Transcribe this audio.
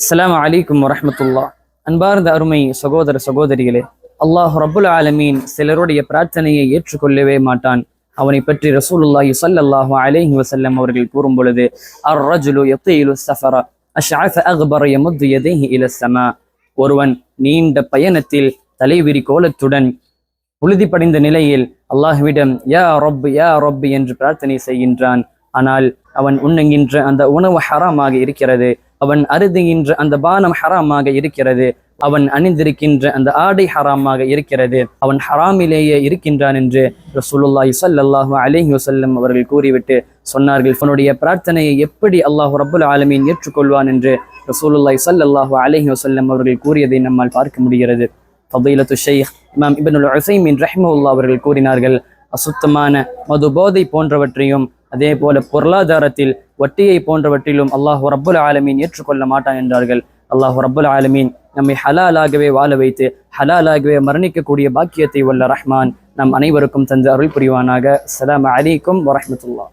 அஸ்லாம் அலைக்கும் வரமத்துல்லா அன்பார்ந்த அருமை சகோதர சகோதரிகளே அல்லாஹ் ரபுல் ஆலமீன் சிலருடைய பிரார்த்தனையை ஏற்றுக்கொள்ளவே மாட்டான். அவனை பற்றி ரசூலுல்லாஹி சல்லாஹு அலைஹி வசல்லம் அவர்கள் கூறும் பொழுது அர் ரஜுலு எத்தையிலு சஃபர அஷ்அஃப அக்பர் யமுத்து யதைஹி இல ஸமா ஒருவன் நீண்ட பயணத்தில் தலைவிரி கோலத்துடன் புழுதி படைந்த நிலையில் அல்லாஹ்விடம் யா ரப் யா ரப் என்று பிரார்த்தனை செய்கின்றான். ஆனால் அவன் உண்ணுகின்ற அந்த உணவு ஹராமாக இருக்கிறது. அவன் அருதுகின்ற அந்த பானம் ஹராமாக இருக்கிறது. அவன் அணிந்திருக்கின்ற அந்த ஆடை ஹராமாக இருக்கிறது. அவன் ஹராமிலேயே இருக்கின்றான் என்று ரசூலுல்லாஹி சல்லாஹு அலிஹி வசல்லம் அவர்கள் கூறிவிட்டு சொன்னார்கள். தன்னுடைய பிரார்த்தனையை எப்படி அல்லாஹ் ரபுல் ஆலமீன் ஏற்றுக்கொள்வான் என்று ரசூலுல்லாஹி சல்லாஹு அலிஹி வசல்லம் அவர்கள் கூறியதை நம்மால் பார்க்க முடிகிறது. ஃபதீலத்து ஷைக் இமாம் இபனுல் உசைமின் ரஹ்மவுல்லா அவர்கள் கூறினார்கள் அசுத்தமான மது போதை போன்றவற்றையும் அதே போல பொருளாதாரத்தில் வட்டியை போன்றவற்றிலும் அல்லாஹ் ரப்புல் ஆலமீன் ஏற்றுக்கொள்ள மாட்டான் என்றார்கள். அல்லாஹ் ரப்புல் ஆலமீன் நம்மை ஹலாலாகவே வாழ வைத்து ஹலாலாகவே மரணிக்கக்கூடிய பாக்கியத்தை உள்ள ரஹ்மான் நம் அனைவருக்கும் தந்து அருள் புரிவானாக. அஸ்ஸலாமு அலைக்கும் வரமத்துல்லா